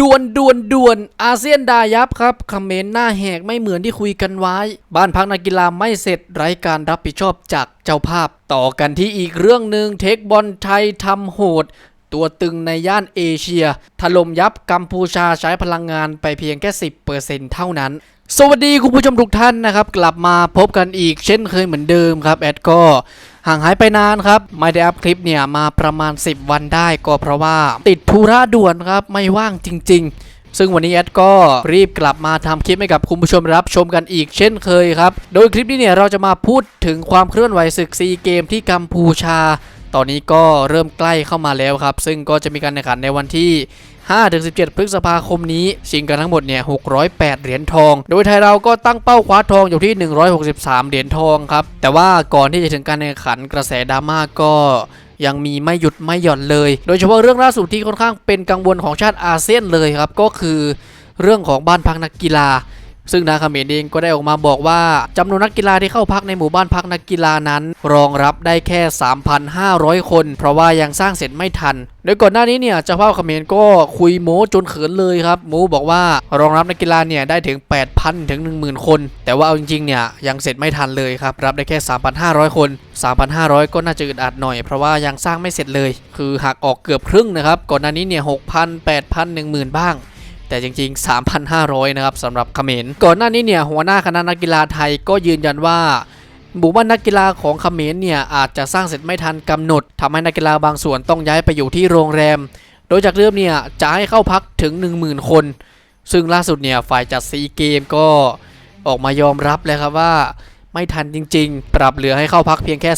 ด่วนด่วนด่วนอาเซียนดายับครับคอมเมนต์หน้าแหกไม่เหมือนที่คุยกันไว้ บ้านพักนักกีฬาไม่เสร็จไร้การรับผิดชอบจากเจ้าภาพ ต่อกันที่อีกเรื่องหนึ่งเทคบอลไทยทำโหด ตัวตึงในย่านเอเชีย ถล่มยับกัมพูชาใช้พลังงานไปเพียงแค่ 10%เท่านั้น สวัสดีคุณผู้ชมทุกท่านนะครับ กลับมาพบกันอีกเช่นเคยเหมือนเดิมครับ แอดก็ ห่างหายไปนานครับ ไม่ได้อัพคลิปเนี่ยมาประมาณ 10 วันได้ก็เพราะว่าติดธุระด่วนครับไม่ว่างจริง ๆซึ่งวันนี้แอดก็รีบกลับมาทำคลิปให้กับคุณผู้ชมรับชมกันอีกเช่นเคยครับ โดยคลิปนี้เนี่ยเราจะมาพูดถึงความเคลื่อนไหวศึกซีเกมที่กัมพูชา ตอนนี้ก็เริ่มใกล้เข้ามาแล้วครับ ซึ่งก็จะมีการแข่งขันในวันที่ 5-17 พฤษภาคมนี้ ชิงกันทั้งหมดเนี่ย 608 เหรียญทอง โดยไทยเราก็ตั้งเป้าคว้าทองอยู่ที่ 163 เหรียญทองครับ แต่ว่าก่อนที่จะถึงการแข่งขันกระแสดราม่าก็ยังมีไม่หยุดไม่หย่อนเลย โดยเฉพาะเรื่องล่าสุดที่ค่อนข้างเป็นกังวลของชาติอาเซียนเลยครับ ก็คือเรื่องของบ้านพักนักกีฬา ซึ่งทางเขมรเองก็ได้ออกมาบอกว่าจำนวนนักกีฬาที่เข้าพักในหมู่บ้านพักนักกีฬานั้น รองรับได้แค่ 3,500 คน เพราะว่ายังสร้างเสร็จไม่ทัน โดยก่อนหน้านี้เนี่ยเจ้าภาพเขมรก็คุยโม้จนเขินเลยครับโม้บอกว่ารองรับนักกีฬาเนี่ยได้ถึง 8,000 ถึง 10,000 คน แต่ว่าเอาจริงๆเนี่ยยังเสร็จไม่ทันเลยครับรับได้แค่ 3,500 คน 3,500 ก็น่าจะอึดอัดหน่อย เพราะว่ายังสร้างไม่เสร็จเลย คือหักออกเกือบครึ่งนะครับก่อนหน้านี้เนี่ย6,000 8,000 10,000 บ้าง แต่จริง ๆ 3,500 นะครับสำหรับเขมรก่อนหน้านี้เนี่ยหัวหน้าคณะนักกีฬาไทยก็ยืนยันว่าหมู่บ้านนักกีฬาของเขมรเนี่ยอาจจะสร้างเสร็จไม่ทันกำหนดทำให้นักกีฬาบางส่วนต้องย้ายไปอยู่ที่โรงแรม โดยจากเดิมเนี่ยจะให้เข้าพักถึง 10,000 คน ซึ่งล่าสุดเนี่ยฝ่ายจัดซีเกมก็ออกมายอมรับเลยครับว่า ไม่ทันจริง ๆ ปรับเหลือให้เข้าพักเพียงแค่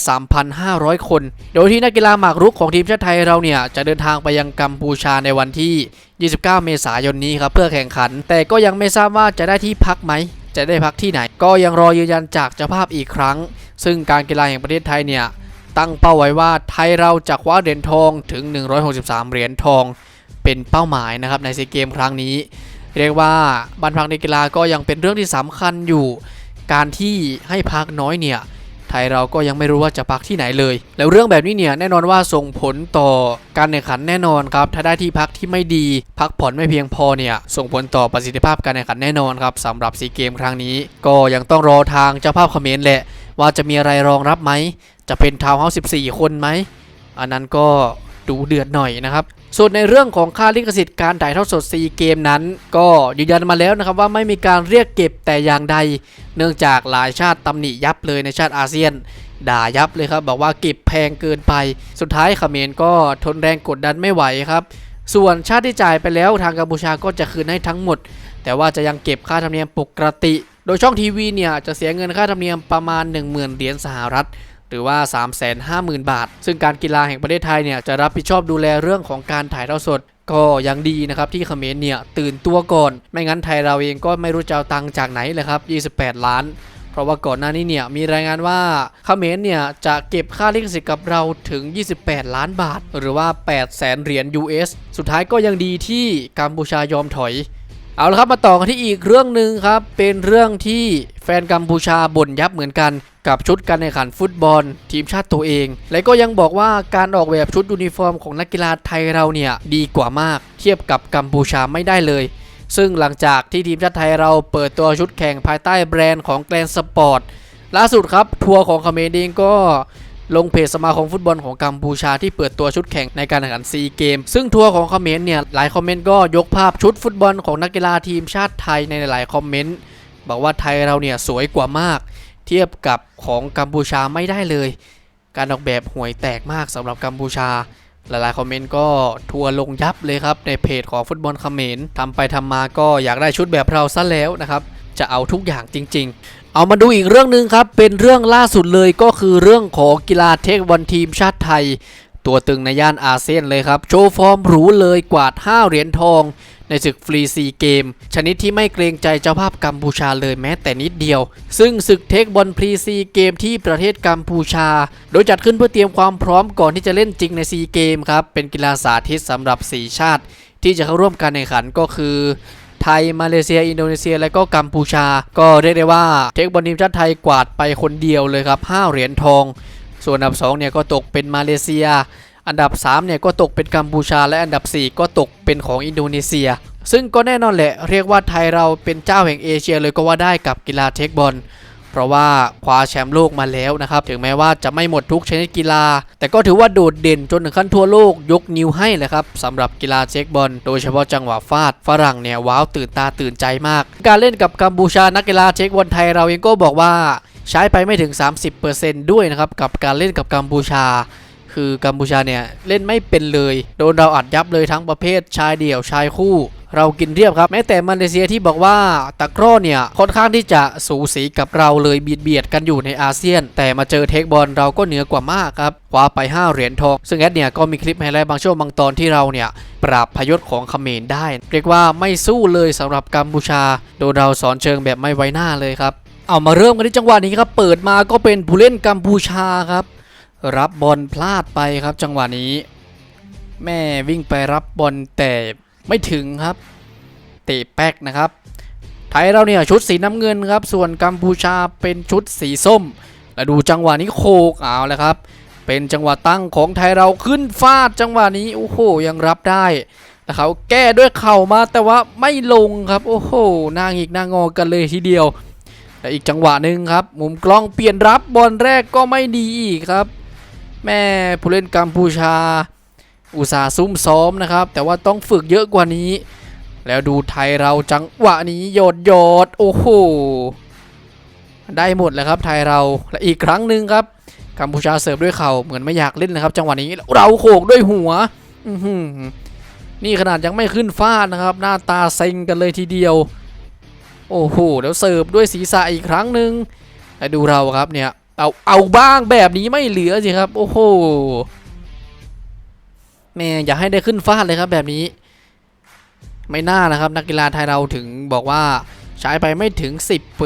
3,500 คน โดยที่นักกีฬาหมากรุกของทีมชาติไทยเราเนี่ย จะเดินทางไปยังกัมพูชาในวันที่ 29 เมษายนนี้ครับเพื่อแข่งขัน แต่ก็ยังไม่ทราบว่าจะได้ที่พักไหม จะได้พักที่ไหน ก็ยังรอยืนยันจากเจ้าภาพอีกครั้ง ซึ่งการกีฬาแห่งประเทศไทยเนี่ยตั้งเป้าไว้ว่าไทยเราจะคว้าเหรียญทองถึง 163 เหรียญทอง เป็นเป้าหมายนะครับในซีเกมครั้งนี้ เรียกว่าบันพักในกีฬาก็ยังเป็นเรื่องที่สำคัญอยู่ การที่ให้พักน้อยเนี่ยไทยเราก็ยังไม่รู้ว่าจะพักที่ไหนเลย แล้วเรื่องแบบนี้เนี่ยแน่นอนว่าส่งผลต่อการแข่งขันแน่นอนครับ ถ้าได้ที่พักที่ไม่ดี พักผ่อนไม่เพียงพอเนี่ยส่งผลต่อประสิทธิภาพการแข่งขันแน่นอนครับสำหรับซีเกมครั้งนี้ ก็ยังต้องรอทางเจ้าภาพเขมรแหละ ว่าจะมีอะไรรองรับไหมจะเป็นทาวน์เฮาส์14 คนไหมอันนั้นก็ ดูเดือดหน่อยนะครับส่วนในเรื่องของค่าลิขสิทธิ์การถ่ายทอดสดซีเกมนั้น ก็ยืนยันมาแล้วนะครับว่าไม่มีการเรียกเก็บแต่อย่างใด เนื่องจากหลายชาติตำหนิยับเลยในชาติอาเซียน ด่ายับเลยครับ บอกว่าเก็บแพงเกินไป สุดท้ายเขมรก็ทนแรงกดดันไม่ไหวครับ ส่วนชาติที่จ่ายไปแล้วทางกัมพูชาก็จะคืนให้ทั้งหมด แต่ว่าจะยังเก็บค่าธรรมเนียมปกติ โดยช่องทีวีเนี่ยจะเสียเงินค่าธรรมเนียมประมาณ 10,000เหรียญสหรัฐ หรือว่า 350,000 บาท ซึ่งการกีฬาแห่งประเทศไทยเนี่ยจะรับผิดชอบดูแลเรื่องของการถ่ายทอดสดก็ยังดีนะครับที่เขมรเนี่ยตื่นตัวก่อน ไม่งั้นไทยเราเองก็ไม่รู้จะเอาตังค์จากไหนเลยครับ 28 ล้าน เพราะว่าก่อนหน้านี้เนี่ยมีรายงานว่าเขมรเนี่ยจะเก็บค่าลิขสิทธิ์กับเราถึง 28 ล้านบาท หรือว่า 8 แสนเหรียญ US สุดท้ายก็ยังดีที่กัมพูชายอมถอย เอาละครับมาต่อกันที่อีกเรื่องหนึ่งครับเป็นเรื่องที่แฟนกัมพูชาบ่นยับเหมือนกัน กับชุดการแข่งขันฟุตบอล ทีมชาติตัวเอง และก็ยังบอกว่าการออกแบบชุดยูนิฟอร์มของนักกีฬาไทยเราเนี่ยดีกว่ามาก เทียบกับกัมพูชาไม่ได้เลย ซึ่งหลังจากที่ทีมชาติไทยเราเปิดตัวชุดแข่งภายใต้แบรนด์ของแกลนสปอร์ตล่าสุดครับทัวร์ของเขมรเองก็ลงเพจสมาคมฟุตบอลของกัมพูชาที่เปิดตัวชุดแข่งในการแข่งขันซีเกม ซึ่งทัวร์ของเขมรเนี่ยหลายคอมเมนต์ก็ยกภาพชุดฟุตบอลของนักกีฬาทีมชาติไทยในหลายคอมเมนต์บอกว่าไทยเราเนี่ยสวยกว่ามาก เทียบกับของกัมพูชาไม่ได้เลย การออกแบบห่วยแตกมากสำหรับกัมพูชา หลายๆคอมเมนต์ก็ทัวร์ลงยับเลยครับ ในเพจของฟุตบอลเขมรทำไปทำมาก็อยากได้ชุดแบบเราซะแล้วนะครับ จะเอาทุกอย่างจริง ๆ เอามาดูอีกเรื่องหนึ่งครับ เป็นเรื่องล่าสุดเลยก็คือเรื่องของกีฬาเทคบอลทีมชาติไทย ตัวตึงในย่านอาเซียนเลยครับ โชว์ฟอร์มหรูเลยกวาด 5 เหรียญทอง ในศึกฟรีซีเกม ชนิดที่ไม่เกรงใจเจ้าภาพกัมพูชาเลยแม้แต่นิดเดียว ซึ่งศึกเทคบอลพรีซีเกมที่ประเทศกัมพูชา โดยจัดขึ้นเพื่อเตรียมความพร้อมก่อนที่จะเล่นจริงในซีเกมครับเป็นกีฬาสาธิตสำหรับ 4 ชาติ ที่จะเข้าร่วมการแข่งขันก็คือไทย มาเลเซีย อินโดนีเซีย และก็กัมพูชา ก็เรียกได้ว่าเทคบอลทีมชาติไทยกวาดไปคนเดียวเลยครับ 5 เหรียญทอง ส่วนอันดับ2เนี่ยก็ตกเป็นมาเลเซีย อันดับ3เนี่ยก็ตกเป็นกัมพูชา และอันดับ 4 ก็ตกเป็นของอินโดนีเซีย ซึ่งก็แน่นอนแหละเรียกว่าไทยเราเป็นเจ้าแห่งเอเชียเลยก็ว่าได้กับกีฬาเทคบอลเพราะว่าคว้าแชมป์โลกมาแล้วนะครับ ถึงแม้ว่าจะไม่หมดทุกชนิดกีฬา แต่ก็ถือว่าโดดเด่นจนถึงขั้นทั่วโลกยกนิ้วให้เลยครับสำหรับกีฬาเทคบอล โดยเฉพาะจังหวะฟาดฝรั่งเนี่ยว้าวตื่นตาตื่นใจมาก การเล่นกับกัมพูชานักกีฬาเทคบอลไทยเราเองก็บอกว่า ใช้ไปไม่ถึง 30%ด้วยนะครับ กับการเล่นกับกัมพูชา คือกัมพูชาเนี่ย เล่นไม่เป็นเลย โดนเราอัดยับเลยทั้งประเภทชายเดี่ยวชายคู่เรากินเรียบครับ แม้แต่มาเลเซียที่บอกว่าตะกร้อเนี่ย ค่อนข้างที่จะสูสีกับเราเลยเบียดเบียดกันอยู่ในอาเซียน แต่มาเจอเทคบอลเราก็เหนือกว่ามากครับคว้าไป 5 เหรียญทอง ซึ่งแอดเนี่ยก็มีคลิปไฮไลท์บางช่วงบางตอนที่เราเนี่ย ปราบพยศของเขมรได้ เรียกว่าไม่สู้เลยสำหรับกัมพูชา โดนเราสอนเชิงแบบไม่ไว้หน้าเลยครับ เอามาเริ่มกันที่จังหวะนี้ครับ เปิดมาก็เป็นผู้เล่นกัมพูชาครับ รับบอลพลาดไปครับ จังหวะนี้ แม่วิ่งไปรับบอลแต่ไม่ถึงครับ เตะแป๊กนะครับ ไทยเราเนี่ยชุดสีน้ำเงินครับ ส่วนกัมพูชาเป็นชุดสีส้ม แล้วดูจังหวะนี้โคกเอาแล้วครับ เป็นจังหวะตั้งของไทยเราขึ้นฟาดจังหวะนี้โอ้โหยังรับได้แล้วเขาแก้ด้วยเข่ามาแต่ว่าไม่ลงครับ โอ้โหนางอีกนางงอกันเลยทีเดียว และอีกจังหวะหนึ่งครับ มุมกล้องเปลี่ยนรับบอลแรกก็ไม่ดีอีกครับ แม่ผู้เล่นกัมพูชา อุตสาห์ซุ่มซ้อมนะครับ แต่ว่าต้องฝึกเยอะกว่านี้ แล้วดูไทยเราจังหวะนี้โยดโยดโอ้โหได้หมดแล้วครับไทยเราและอีกครั้งหนึ่งครับกัมพูชาเสิร์ฟด้วยเข่าเหมือนไม่อยากเล่นนะครับ จังหวะนี้เราโขกด้วยหัวอืนี่ขนาดยังไม่ขึ้นฟาดนะครับ หน้าตาเซ็งกันเลยทีเดียว โอ้โหแล้วเสิร์ฟด้วยศีรษะอีกครั้งหนึ่งดูเราครับเนี่ยเอาเอาบ้างแบบนี้ไม่เหลือสิครับ โอ้โหแม่อย่าให้ได้ขึ้นฟาดเลยครับแบบนี้ ไม่น่านะครับ นักกีฬาไทยเราถึงบอกว่าใช้ไปไม่ถึง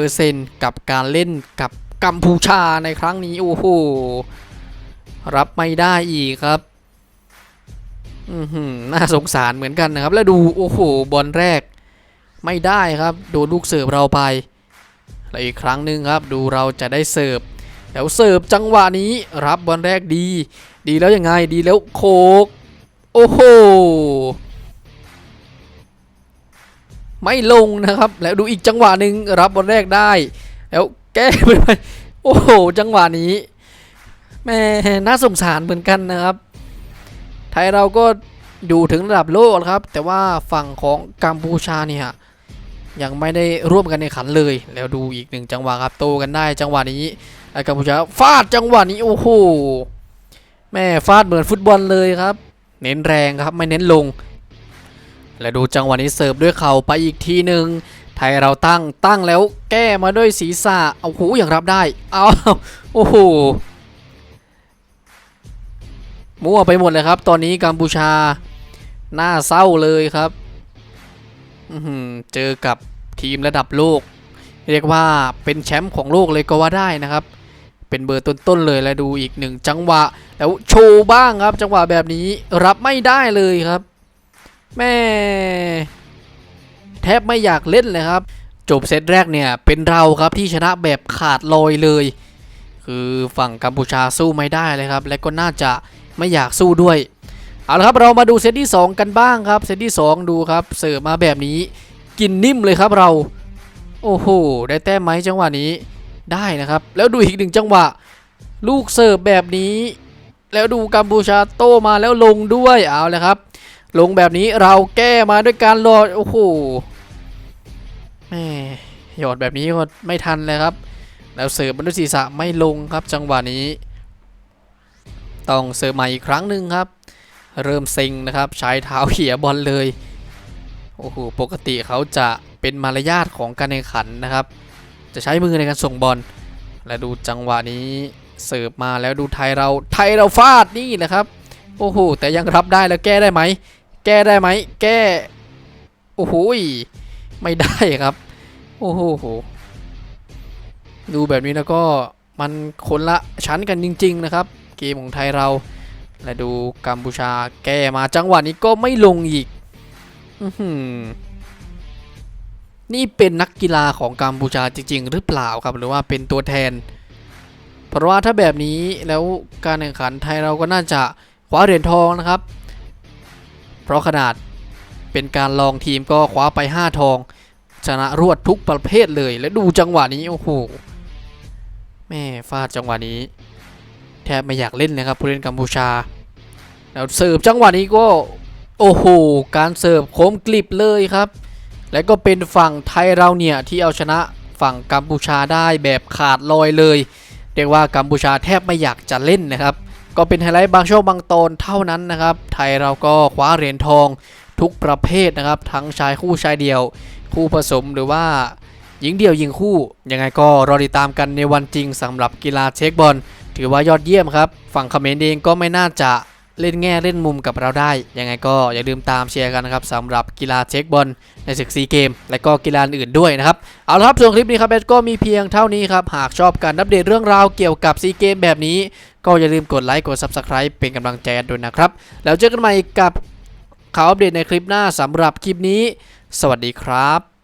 10%กับการเล่นกับกัมพูชาในครั้งนี้โอ้โหรับไม่ได้อีกครับอือหือน่าสงสารเหมือนกันนะครับ แล้วดูโอ้โหบอลแรก ไม่ได้ครับโดนลูกเสิร์ฟเราไปแล้วอีกครั้งหนึ่งครับ ดูเราจะได้เสิร์ฟแล้วเสิร์ฟจังหวะนี้รับบอลแรกดี ดีแล้วยังไงดีแล้วโคกโอ้โหไม่ลงนะครับ แล้วดูอีกจังหวะหนึ่งรับบอลแรกได้ แล้วแก้ไปไปโอ้โหจังหวะนี้แม่น่าสงสารเหมือนกันนะครับ ไทยเราก็อยู่ถึงระดับโลกแล้วครับ แต่ว่าฝั่งของกัมพูชาเนี่ย ยังไม่ได้ร่วมกันในขันเลย แล้วดูอีกหนึ่งจังหวะครับโตกันได้จังหวะนี้แล้กัมพูชาฟาดจังหวะนี้โอ้โหแม่ฟาดเหมือนฟุตบอลเลยครับ เน้นแรงครับไม่เน้นลง และดูจังหวะนี้เสิร์ฟด้วยเข่าไปอีกทีหนึ่งไทยเราตั้งตั้งแล้วแก้มาด้วยศีรษะเอาหูอย่างรับได้เอาโอ้โหมั่วไปหมดเลยครับ ตอนนี้กัมพูชาหน้าเศร้าเลยครับ เจอกับทีมระดับโลก เรียกว่าเป็นแชมป์ของโลกเลยก็ว่าได้นะครับ เป็นเบอร์ต้นๆเลยแล้วดูอีกหนึ่งจังหวะ แล้วโชว์บ้างครับ จังหวะแบบนี้รับไม่ได้เลยครับแม่แทบไม่อยากเล่นเลยครับ จบเซตแรกเนี่ยเป็นเราครับที่ชนะแบบขาดลอยเลย คือฝั่งกัมพูชาสู้ไม่ได้เลยครับ และก็น่าจะไม่อยากสู้ด้วย เอาละครับเรามาดูเซตที่ 2 กันบ้างครับเซตที่ 2 ดูครับเสิร์ฟมาแบบนี้ กินนิ่มเลยครับเรา โอ้โหได้แต้มไหมจังหวะนี้ได้นะครับ แล้วดูอีกหนึ่งจังหวะ ลูกเสิร์ฟแบบนี้ แล้วดูกัมพูชาโต้มาแล้วลงด้วยเอาเลยครับ ลงแบบนี้เราแก้มาด้วยการรอโอ้โหแม่หยอดแบบนี้ก็ไม่ทันเลยครับ แล้วเสิร์ฟบนด้วยศีรษะไม่ลงครับจังหวะนี้ ต้องเสิร์ฟใหม่อีกครั้งหนึ่งครับ เริ่มเซ็งนะครับ ใช้เท้าเขี่ยบอลเลย โอ้โห ปกติเขาจะเป็นมารยาทของการแข่งขันนะครับ จะใช้มือในการส่งบอล และดูจังหวะนี้เสิร์ฟมาแล้วดูไทยเรา ไทยเราฟาดนี่แหละครับ โอ้โห แต่ยังรับได้แล้วแก้ได้ไหม แก้ได้ไหม แก้ โอ้โห ไม่ได้ครับ โอ้โห ดูแบบนี้แล้วก็มันคนละชั้นกันจริง ๆ นะครับ เกมของไทยเรา และดูกัมพูชาแก้มาจังหวะนี้ก็ไม่ลงอีกอนี่เป็นนักกีฬาของกัมพูชาจริง ๆ หรือเปล่าครับหรือว่าเป็นตัวแทน เพราะว่าถ้าแบบนี้แล้วการแข่งขันไทยเราก็น่าจะคว้าเหรียญทองนะครับ เพราะขนาดเป็นการลองทีมก็คว้าไป 5 ทอง ชนะรวดทุกประเภทเลย และดูจังหวะนี้โอ้โหแม่ฟาดจังหวะนี้ ทบไม่อยากเล่นเลยครับผู้เล่นกัมพูชาแล้วเสิร์ฟจังหวะนี้ก็โอ้โหการเสิร์ฟโคมกลิบเลยครับ และก็เป็นฝั่งไทยเราเนี่ยที่เอาชนะฝั่งกัมพูชาได้แบบขาดลอยเลย เรียกว่ากัมพูชาแทบไม่อยากจะเล่นนะครับ ก็เป็นไฮไลท์บางช่วงบางตอนเท่านั้นนะครับ ไทยเราก็คว้าเหรียญทองทุกประเภทนะครับ ทั้งชายคู่ชายเดี่ยว คู่ผสมหรือว่าหญิงเดี่ยวหญิงคู่ยังไงก็รอติดตามกันในวันจริงสำหรับกีฬาเช็คบอล ถือว่ายอดเยี่ยมครับ ฝั่งคอมเขมรเองก็ไม่น่าจะเล่นแง่เล่นมุมกับเราได้ ยังไงก็อย่าลืมตามเชียร์กันนะครับสำหรับกีฬาเช็คบอลในศึกซีเกม และก็กีฬาอื่นด้วยนะครับ เอาละครับส่วนคลิปนี้ครับเบสก็มีเพียงเท่านี้ครับ หากชอบการอัปเดตเรื่องราวเกี่ยวกับซีเกมแบบนี้ ก็อย่าลืมกดไลค์กด Subscribe เป็นกำลังใจด้วยนะครับ แล้วเจอกันใหม่กับข่าวอัปเดตในคลิปหน้าสำหรับคลิปนี้ สวัสดีครับ